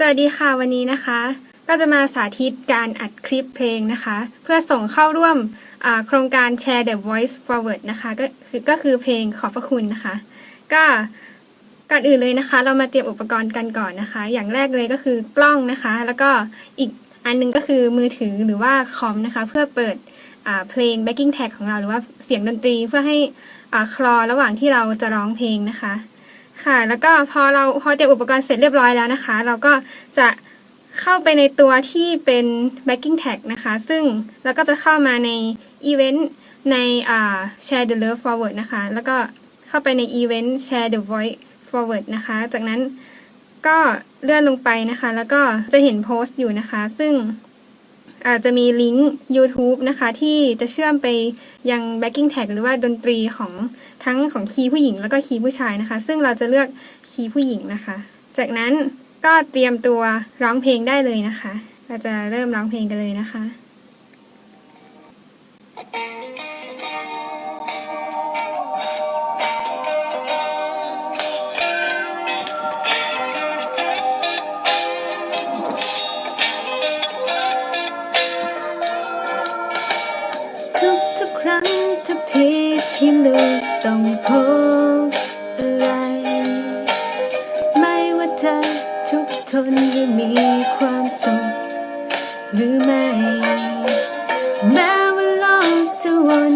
สวัสดีค่ะวันนี้นะคะ ก็จะมาสาธิตการอัดคลิปเพลงนะคะ เพื่อส่งเข้าร่วมโครงการ Share the Voice Forward นะคะก็คือก็คือเพลงขอบพระคุณนะคะ ก็ก่อนอื่นเลยนะคะ เรามาเตรียมอุปกรณ์กันก่อนนะคะ อย่างแรกเลยก็คือกล้องนะคะ แล้วก็อีกอันหนึงก็คือมือถือหรือว่าคอมนะคะ เพื่อเปิดเพลง backing tag ของเราหรือว่าเสียงดนตรีเพื่อให้คลอระหว่างที่เราจะร้องเพลงนะคะ ค่ะ แล้วก็พอเราพอเตรียมอุปกรณ์เสร็จเรียบร้อยแล้วนะคะ เราก็จะเข้าไปในตัวที่เป็น backing tag นะคะ ซึ่งเราก็จะเข้ามาในอีเวนต์ในอ่า share the love forward นะคะ แล้วก็เข้าไปในอีเวนต์ share the voice forward นะคะ จากนั้นก็เลื่อนลงไปนะคะ แล้วก็จะเห็นโพสต์อยู่นะคะ ซึ่ง อาจจะมีลิงก์ YouTube นะคะ ที่จะเชื่อมไปยัง backing tag หรือว่าดนตรีของทั้งของคีย์ผู้หญิงแล้วก็คีย์ผู้ชายนะคะ ซึ่งเราจะเลือกคีย์ผู้หญิงนะคะ จากนั้นก็เตรียมตัวร้องเพลงได้เลยนะคะ เราจะเริ่มร้องเพลงกันเลยนะคะทุ ที่ลูกต้องพบอะไร ไม่ว่าจะทุกข์ทนหรือมีความสุขหรือไม่ แม้ว่าโลกจะวน